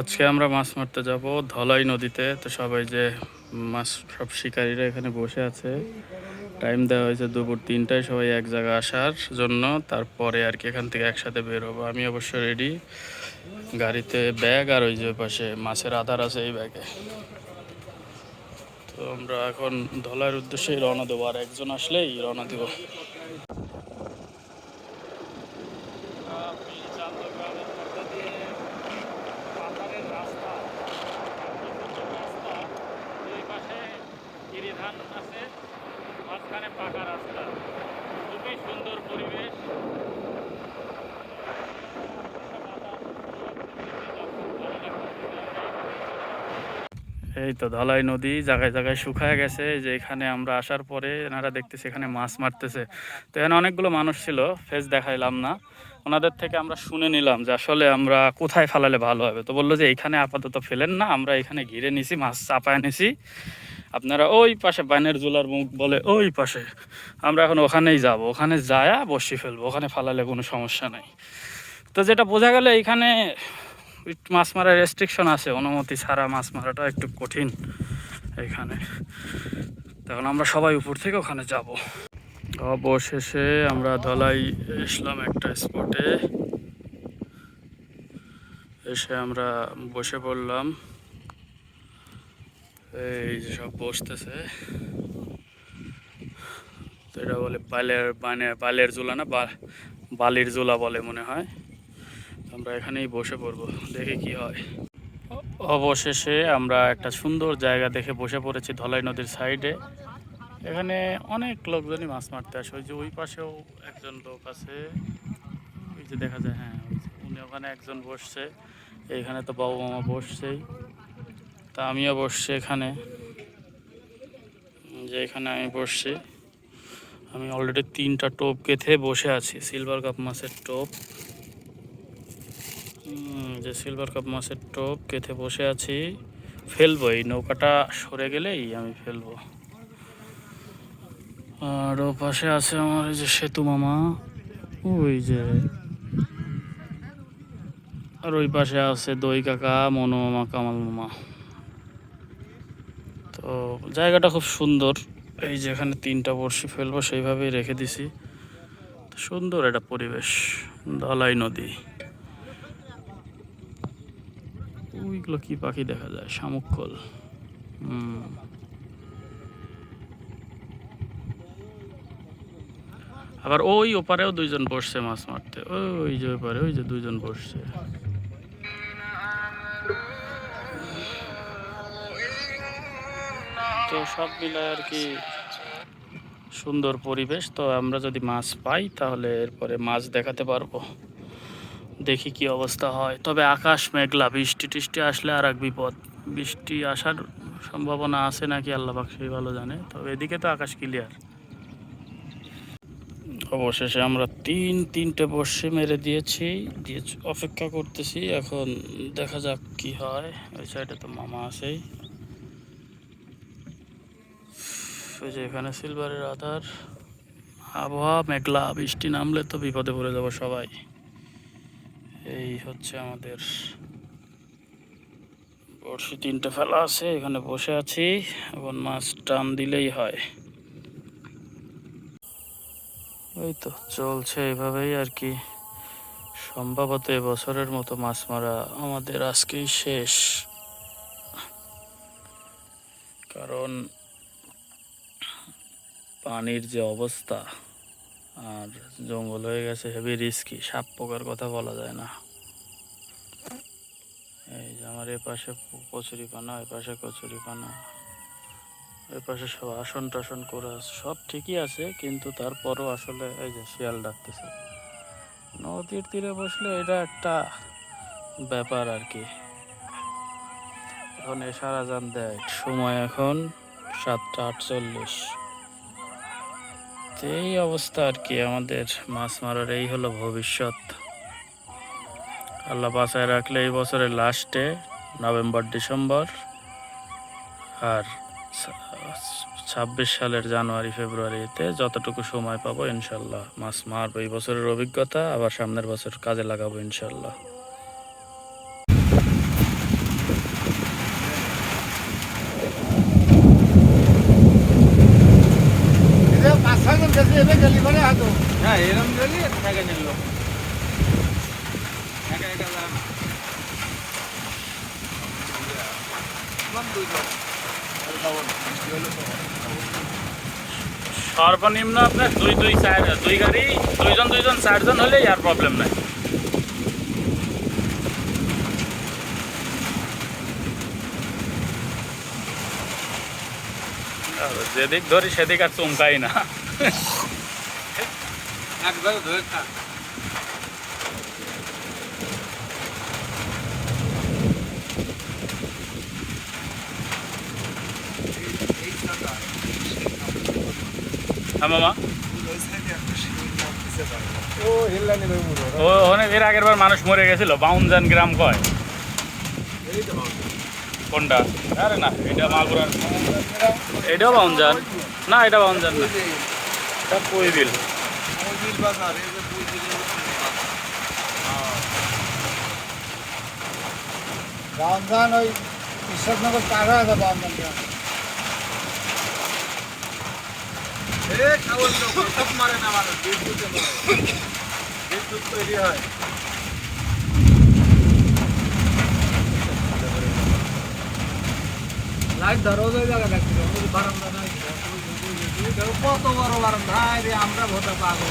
আজকে আমরা মাছ মারতে যাব ধলাই নদীতে। তো সবাই যে মাছ সব শিকারীরা এখানে বসে আছে। টাইম দেওয়া হয়েছে দুপুর তিনটায়, সবাই এক জায়গায় আসার জন্য। তারপরে আর কি এখান থেকে একসাথে বের হব আমি অবশ্য রেডি গাড়িতে ব্যাগ আর ওই যে পাশে মাছের আধার আছে এই ব্যাগে তো আমরা এখন ধলাইয়ের উদ্দেশ্যেই রওনা দেবো। আর একজন আসলেই রওনা দেবো। এই তো ধলাই নদী জায়গায় জায়গায় শুকায় গেছে যে এখানে আমরা আসার পরে এনারা দেখতেছি এখানে মাছ মারতেছে। তো এখানে অনেকগুলো মানুষ ছিল, ফেস দেখাইলাম না। ওনাদের থেকে আমরা শুনে নিলাম যে আসলে আমরা কোথায় ফালালে ভালো হবে। তো বলল যে এখানে আপাতত ফেলেন না, আমরা এখানে ঘিরে নিছি, মাছ চাপায় নিছি। আপনারা ওই পাশে বাইনের জোলার মুখ বলে ওই পাশে। আমরা এখন ওখানেই যাব, ওখানে যায়া বসি ফেলব, ওখানে ফালালে কোনো সমস্যা নাই। তো যেটা বোঝা গেল এখানে মাছ মারার রেস্ট্রিকশন আছে, অনুমতি ছাড়া মাছ মারাটা একটু কঠিন এখানে। তখন আমরা সবাই উপর থেকে ওখানে যাব। অবশেষে আমরা ধলাই এসলাম একটা স্পটে এসে আমরা বসে পড়লাম। এই যে সব বসতেছে। এটা বলে পালের মানে পালের জোলা না বালির জোলা বলে মনে হয়। আমরা এখানেই বসে পড়ব, দেখি কি হয়। অবশেষে আমরা একটা সুন্দর জায়গা দেখে বসে পড়েছি ধলাই নদীর সাইডে। এখানে অনেক লোকজনই মাছ মারতে আসে, ওই যে ওই পাশেও একজন লোক আছে। ওই যে দেখা যায় হ্যাঁ উনি ওখানে একজন বসছে, এইখানে তো বাবু মামা বসছেই। তা আমিও বসছি এখানে, যে এখানে আমি বসছি। আমি অলরেডি তিনটা টোপ কেথে বসে আছি সিলভার কাপ মাছের টোপ। যে সিলভার কাপ মাছের টোপ কেথে বসে আছি। ফেলব এই নৌকাটা সরে গেলেই আমি ফেলব। আর ও পাশে আছে আমার এই যে সেতু মামা। ওই যে। আর ওই পাশে আছে দই কাকা, মনো মামা, কামাল মামা। তো জায়গাটা খুব সুন্দর। এই যে এখানে তিনটা বড়শি ফেলব, সেইভাবেই রেখে দিছি। সুন্দর একটা পরিবেশ। ধলাই নদী। ওইগুলো কি পাখি দেখা যায়? শামুকল আবার ওই ওপারেও দুইজন বসছে মাছ মারতে। ওই যে ওপারে, ওই যে দুইজন বসছে। তো সব মিলায় আর কি সুন্দর পরিবেশ। তো আমরা যদি মাছ পাই, তাহলে এরপরে মাছ দেখাতে পারব। দেখি কি অবস্থা হয়। তবে আকাশ মেঘলা, বৃষ্টি টিষ্টি আসলে আর এক বিপদ। বৃষ্টি আসার সম্ভাবনা আছে নাকি আল্লাহ সেই ভালো জানে, তবে এদিকে তো আকাশ ক্লিয়ার অবশেষে আমরা তিন, তিনটে বর্ষে মেরে দিয়েছি, দিয়ে অপেক্ষা করতেছি, এখন দেখা যাক কি হয়। ওই সাইডে তো মামা আছেই। ওই যে এখানে সিলভারের আধার। আবহাওয়া মেঘলা, বৃষ্টি নামলে তো বিপদে পড়ে যাব সবাই। এই হচ্ছে আমাদের বড়শি তিনটে ফেলা আছে, এখানে বসে আছি। এখন মাছ টান দিলেই হয়। এই তো চলছে এভাবেই আর কি। সম্ভবত এবছরের মতো মাছ মারা আমাদের আজকেই শেষ। কারণ পানির যে অবস্থা আর জঙ্গল হয়ে গেছে, হেভি রিস্কি সাপ পোকার কথা বলা যায় না। এই যে আমার এ পাশে কচুরি পানা এ পাশে কচুরি পানা এ পাশে সব আসন টাসন করে আছে। সব ঠিকই আছে, কিন্তু তারপরও আসলে এই যে শিয়াল ডাকতেছে। নদীর তীরে বসলে এটা একটা ব্যাপার আর কি। এখন এশারা জান দেয়, সময় এখন সাতটা আটচল্লিশ। এই অবস্থা আর কি, আমাদের মাছ মারার এই হলো ভবিষ্যৎ। আল্লাহ বাঁচায় রাখলে এই বছরের লাস্টে নভেম্বর, ডিসেম্বর, আর ছাব্বিশ সালের জানুয়ারি, ফেব্রুয়ারিতে যতটুকু সময় পাবো ইনশাল্লাহ মাছ মারবো। এই বছরের অভিজ্ঞতা, আবার সামনের বছর কাজে লাগাবো ইনশাল্লাহ। পরে হাতো হ্যাঁ এরম সর্বনিম্ন আপনার দুই দুই চার, দুই গাড়ি, দুইজন দুইজন, চারজন হলে আর প্রবলেম নাই। যেদিক ধরি সেদিক আর চমকাই না। একবারে ধরে হ্যাঁ এর আগের বার মানুষ মরে গেছিল, বাউনজান গ্রাম কয়? কোনটা? আরে না, এটা মাগুরার এটাও বাউনজান। না, এটা বাউনজান না। এটা কই বিল রামজান ওই ঈশ্বরনগর মারে না মানুষ বিদ্যুতে মারে বিদ্যুৎ তৈরি হয় লাইট ধরো ওই জায়গা বারান্দা নাই কত বড় বারান্দা আমরা ভোটা পাবো